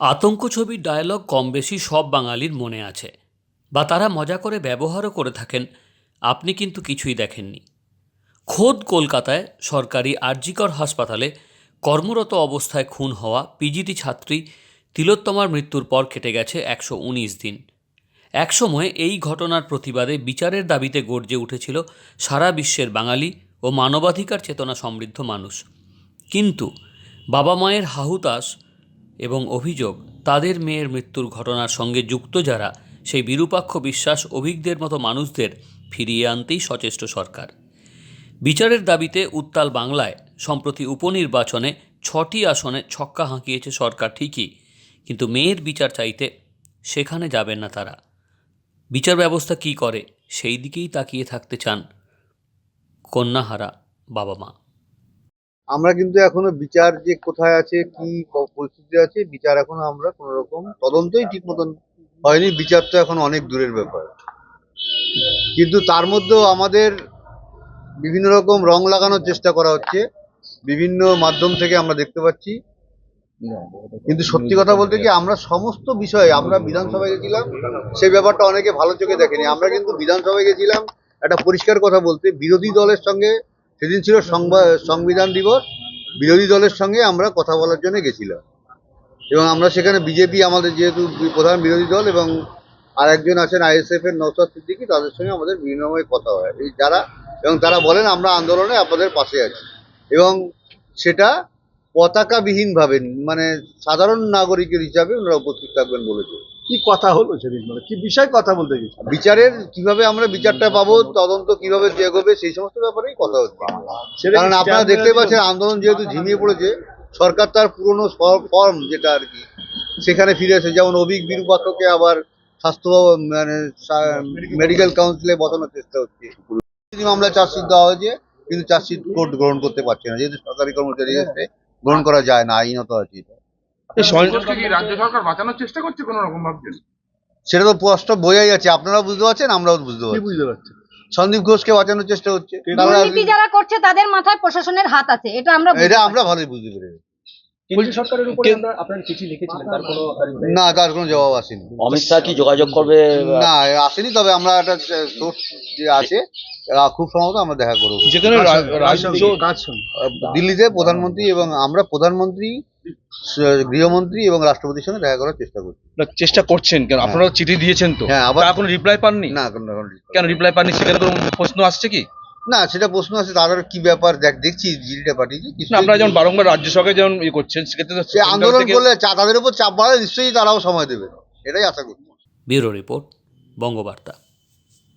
আতঙ্ক ছবির ডায়ালগ কম বেশি সব বাঙালির মনে আছে। বা তারা মজা করে ব্যবহারও করে থাকেন, আপনি কিন্তু কিছুই দেখেননি। খোদ কলকাতায় সরকারি আরজিকর হাসপাতালে কর্মরত অবস্থায় খুন হওয়া পিজিটি ছাত্রী তিলোত্তমার মৃত্যুর পর কেটে গেছে একশো উনিশ দিন। একসময় এই ঘটনার প্রতিবাদে বিচারের দাবিতে গর্জে উঠেছিল সারা বিশ্বের বাঙালি ও মানবাধিকার চেতনা সমৃদ্ধ মানুষ। কিন্তু বাবা মায়ের হাহুতাস এবং অভিযোগ, তাদের মেয়ের মৃত্যুর ঘটনার সঙ্গে যুক্ত যারা, সেই বিরূপাক্ষ বিশ্বাস অভিজ্ঞদের মতো মানুষদের ফিরিয়ে আনতেই সচেষ্ট সরকার। বিচারের দাবিতে উত্তাল বাংলায়, সম্প্রতি উপনির্বাচনে ছটি আসনে ছক্কা হাঁকিয়েছে সরকার ঠিকই, কিন্তু মেয়ের বিচার চাইতে সেখানে যাবেন না তারা। বিচার ব্যবস্থা কী করে, সেই দিকেই তাকিয়ে থাকতে চান কন্যাহারা বাবা মা। আমরা কিন্তু এখনও বিচার যে কোথায় আছে, কি পরিস্থিতি আছে, বিচার এখনও আমরা কোন রকম তদন্তই ঠিক মতন হয়নি। বিচার তো এখন অনেক দূরের ব্যাপার। কিন্তু তার মধ্যেও আমাদের বিভিন্ন রকম রং লাগানোর চেষ্টা করা হচ্ছে। বিভিন্ন মাধ্যম থেকে আমরা দেখতে পাচ্ছি। কিন্তু সত্যি কথা বলতে কি, আমরা সমস্ত বিষয়ে, আমরা বিধানসভায় গেছিলাম, সেই ব্যাপারটা অনেকে ভালো চোখে দেখেনি। আমরা কিন্তু বিধানসভায় গেছিলাম, একটা পরিষ্কার কথা বলতে, বিরোধী দলের সঙ্গে সেদিন ছিল সংবা- সংবিধান দিবস। বিরোধী দলের সঙ্গে আমরা কথা বলার জন্য গেছিলাম। এবং আমরা সেখানে বিজেপি, আমাদের যেহেতু প্রধান বিরোধী দল এবং আর একজন আছেন আইএসএফ এর নৌসাদ সিদ্দিকি, তাদের সঙ্গে আমাদের বিনিময় কথা হয়। এই যারা, এবং তারা বলেন, আমরা আন্দোলনে আপনাদের পাশে আছি। এবং সেটা পতাকাবিহীন ভাবে মানে সাধারণ নাগরিকের হিসাবে ওনারা উপস্থিত থাকবেন বলেছে। কি কথা হলো সেদিন? মানে কি বিষয় কথা বলতে গেছি বিচারের কীভাবে আমরা বিচারটা পাবো তদন্ত কীভাবে এগোবে সেই সমস্ত ব্যাপারেই কথা হচ্ছে। কারণ আপনারা দেখতে পাচ্ছেন আন্দোলন যেহেতু ঝিমিয়ে পড়েছে সরকার তার পুরনো ফর্ম যেটা আর কি সেখানে ফিরে এসে যেমন অভিক বিরূপাক্ষকে আবার স্বাস্থ্য মানে মেডিকেল কাউন্সিলে বসানোর চেষ্টা হচ্ছে। মামলা চার্জশিট দেওয়া হয়েছে কিন্তু চার্জশিট কোর্ট গ্রহণ করতে পারছে না যেহেতু সরকারি কর্মচারী এসে গ্রহণ করা যায় না আইনত আছে রাজ্য সরকার বাঁচানোর চেষ্টা করছে কোনো রকম ভাবছেন? সেটা তো স্পষ্ট বোঝাই যাচ্ছে। আপনারাও বুঝতে পারছেন আমরাও বুঝতে পারছি। বুঝতে পারছি? সন্দীপ ঘোষকে বাঁচানোর চেষ্টা হচ্ছে। যারা করছে তাদের মাথায় প্রশাসনের হাত আছে এটা আমরা এটা আমরা ভালোই বুঝতে পেরেছি। কেন্দ্রীয় সরকারের উপরে আমরা আপনার চিঠি লিখেছিলেন তার কোনো না তার কোনো জবাব আসেনি। অমিত শাহ কি যোগাযোগ করবে? না আসেনি তবে আমরা একটা সোর্স যে আছে খুব সম্ভবত আমরা দেখা করব। যেখানে দিল্লিতে প্রধানমন্ত্রী এবং আমরা প্রধানমন্ত্রী গৃহমন্ত্রী এবং রাষ্ট্রপতির সঙ্গে দেখা করার চেষ্টা করছি। চেষ্টা করছেন কেন? আপনারা চিঠি দিয়েছেন তো? হ্যাঁ আবার কোনো রিপ্লাই পাননি? না কোনো রিপ্লাই পাননি? সেখানে কোনো প্রশ্ন আসছে কি? না সেটা প্রশ্ন আছে তাদের কি ব্যাপার? দেখ দেখছি জিডিটা পাঠিয়েছি কিছু না আপনারা যেমন বারংবার রাজ্য সরকার যেমন ইয়ে করছেন সেক্ষেত্রে সে আন্দোলন করলে তাদের উপর চাপ বাড়ালে নিশ্চয়ই তারাও সময় দেবে। এটাই আশা করি ব্যুরো রিপোর্ট বঙ্গবার্তা।